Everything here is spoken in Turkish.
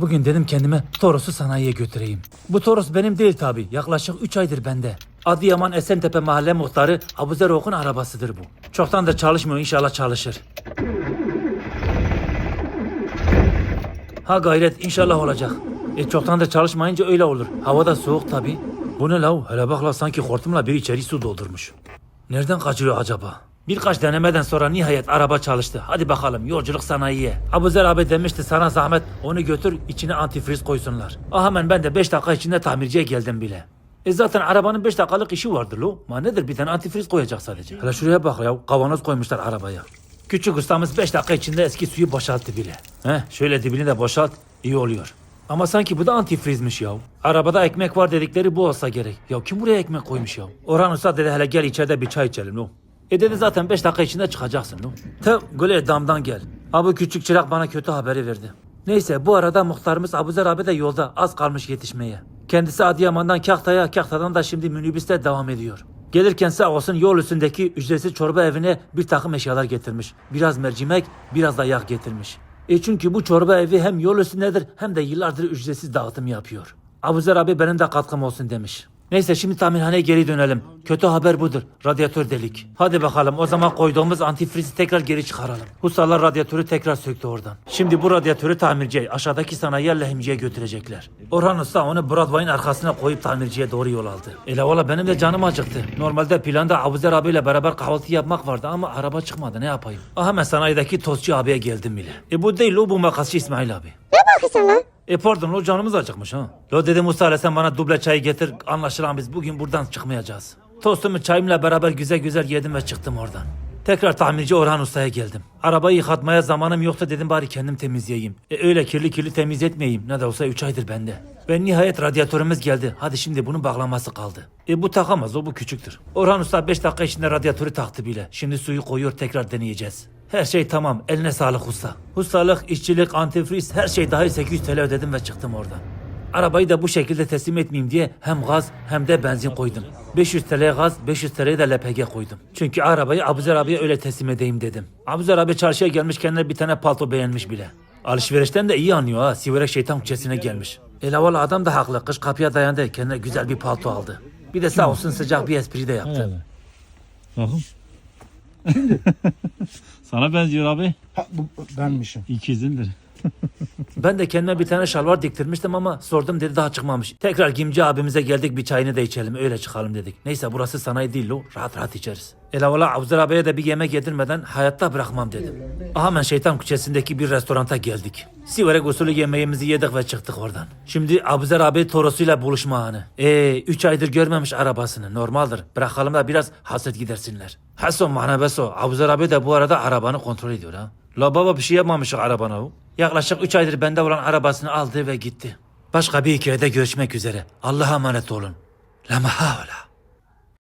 Bugün dedim kendime Toros'u sanayiye götüreyim. Bu Toros benim değil tabi. Yaklaşık 3 aydır bende. Adıyaman Esentepe mahalle muhtarı Abuzer Ok'un arabasıdır bu. Çoktan da çalışmıyor inşallah çalışır. Ha gayret inşallah olacak. E çoktan da çalışmayınca öyle olur. Hava da soğuk tabi. Bu ne lav? Hele bak la sanki hortumla biri içeri su doldurmuş. Nereden kaçırıyor acaba? Birkaç denemeden sonra nihayet araba çalıştı. Hadi bakalım yolculuk sanayiye. Abuzer abi demişti sana zahmet onu götür içine antifriz koysunlar. Ah hemen ben de 5 dakika içinde tamirciye geldim bile. E zaten arabanın 5 dakikalık işi vardır lo. Ma nedir bir tane antifriz koyacak sadece. Hele şuraya bak ya kavanoz koymuşlar arabaya. Küçük ustamız 5 dakika içinde eski suyu boşalttı bile. Heh şöyle dibini de boşalt iyi oluyor. Ama sanki bu da antifrizmiş ya. Arabada ekmek var dedikleri bu olsa gerek. Ya kim buraya ekmek koymuş ya? Orhan Usta dedi hele gel içeride bir çay içelim lo. E zaten 5 dakika içinde çıkacaksın lo. Te göle damdan gel. Abi küçük çırak bana kötü haberi verdi. Neyse bu arada muhtarımız Abuzer abi de yolda az kalmış yetişmeye. Kendisi Adıyaman'dan Kahta'ya, Kahta'dan da şimdi minibüste devam ediyor. Gelirken sağ olsun yol üstündeki ücretsiz çorba evine bir takım eşyalar getirmiş. Biraz mercimek, biraz da yağ getirmiş. E çünkü bu çorba evi hem yol üstündedir hem de yıllardır ücretsiz dağıtım yapıyor. Abuzer abi benim de katkım olsun demiş. Neyse şimdi tamirhaneye geri dönelim. Kötü haber budur. Radyatör delik. Hadi bakalım o zaman koyduğumuz antifrizi tekrar geri çıkaralım. Husalar radyatörü tekrar söktü oradan. Şimdi bu radyatörü tamirciye aşağıdaki sanayiye lehimciye götürecekler. Orhan Usta onu Broadway'ın arkasına koyup tamirciye doğru yol aldı. Ele valla benim de canım acıktı. Normalde planda Abuzer abiyle beraber kahvaltı yapmak vardı ama araba çıkmadı ne yapayım. Ah hemen sanayideki tostçu abiye geldim bile. E bu değil o bu makasçı İsmail abi. Ne bakıyorsun lan? E pardon lo canımız acıkmış ha. Lo dedim Musa sen bana duble çay getir. Anlaşılan biz bugün buradan çıkmayacağız. Tostumu çayımla beraber güzel güzel yedim ve çıktım oradan. Tekrar tamirci Orhan Usta'ya geldim. Arabayı yıkatmaya zamanım yoktu dedim bari kendim temizleyeyim. E öyle kirli kirli temizletmeyeyim. Ne de olsa 3 aydır bende. Ve nihayet radyatörümüz geldi. Hadi şimdi bunun bağlaması kaldı. E bu takamaz o bu küçüktür. Orhan Usta 5 dakika içinde radyatörü taktı bile. Şimdi suyu koyuyor tekrar deneyeceğiz. Her şey tamam. Eline sağlık usta. Ustalık, işçilik, antifriz her şey dahil 800 TL ödedim ve çıktım oradan. Arabayı da bu şekilde teslim etmeyeyim diye hem gaz hem de benzin koydum. 500 TL gaz, 500 TL'ye de LPG koydum. Çünkü arabayı Abuzer abiye öyle teslim edeyim dedim. Abuzer abi çarşıya gelmiş kendine bir tane palto beğenmiş bile. Alışverişten de iyi anlıyor ha. Siverek şeytan kuçesine gelmiş. Ele valla adam da haklı. Kış kapıya dayandı. Kendine güzel bir palto aldı. Bir de sağ olsun sıcak bir espri de yaptı. Evet. Bakın. Sana benziyor abi. Ha, bu benmişim. İkizindir. Ben de kendime bir tane şalvar diktirmiştim ama sordum dedi daha çıkmamış. Tekrar Gimci abimize geldik bir çayını da içelim öyle çıkalım dedik. Neyse burası sanayi değil o rahat rahat içeriz. Ela valla Abzur abiye de bir yemek yedirmeden hayatta bırakmam dedim. Aha ben şeytan küçesindeki bir restoranta geldik. Siverek usulü yemeğimizi yedik ve çıktık oradan. Şimdi Abuzer abi torosuyla buluşma anı. Eee 3 aydır görmemiş arabasını normaldir. Bırakalım da biraz haset gidersinler. Hason mahnebeso Abuzer abi de bu arada arabanı kontrol ediyor ha. La baba bir şey yapmamış arabana o. Yaklaşık 3 aydır bende olan arabasını aldı ve gitti. Başka bir hikayede görüşmek üzere. Allah'a emanet olun. La mahavla.